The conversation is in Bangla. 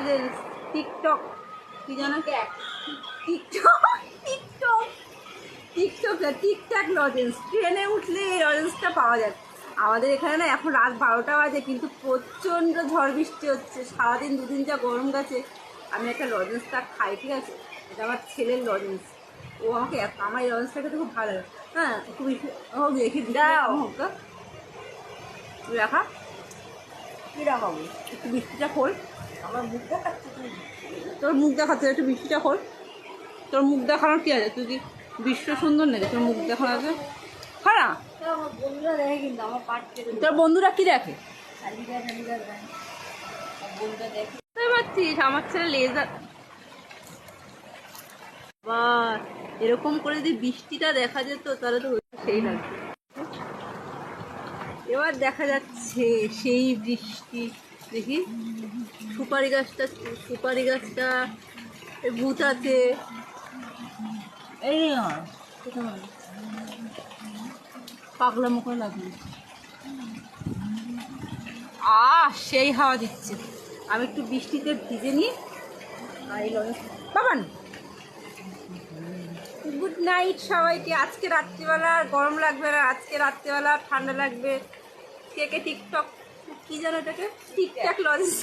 লজেন্স টিকটক কি জানো Tic Tac Tic Tac Tic Tac Tic Tac lozenge ট্রেনে উঠলে এই লজেন্সটা পাওয়া যায়। আমাদের এখানে না এখন রাত বারোটা বাজে কিন্তু প্রচণ্ড ঝড় বৃষ্টি হচ্ছে। সারাদিন দুদিন যা গরম গেছে আমি একটা লজেন্সটা খাই ঠিক আছে? এটা আমার ছেলের লজেন্স ও আমাকে আমার এই লজেন্সটা খেতে খুব ভালো লাগে। হ্যাঁ বেশি ও দেখি দাও। তুই রাখা। কি রাখাবো একটু বৃষ্টিটা খোল। তোর মুখ দেখাতে একটু বৃষ্টিটা খোল তোর মুখ দেখানোর কি আছে? তুই কি বিশ্ব সুন্দর নাকি? তোর মুখ দেখানো আছে? কেটে তোর বন্ধুরা কি দেখে? বুঝতে পারছিস? আমার ছেলে লেজার। বা এরকম করে যদি বৃষ্টিটা দেখা যেত তাহলে তো সেই লাগবে এবার দেখা যাচ্ছে সেই বৃষ্টি। দেখি। সুপারি গাছটা সুপারি গাছটা ভূত আছে। এই। পাগলা মুখে লাগবে আহ সেই হাওয়া দিচ্ছে। আমি একটু বৃষ্টিতে ভিজে নিই। আর এই বাবান। গুড নাইট সবাইকে। আজকে রাত্রিবেলা গরম লাগবে না। আজকে রাত্রিবেলা ঠান্ডা লাগবে। কে কে টিকটক কি যেন এটাকে? ঠিকঠাক লজেন্স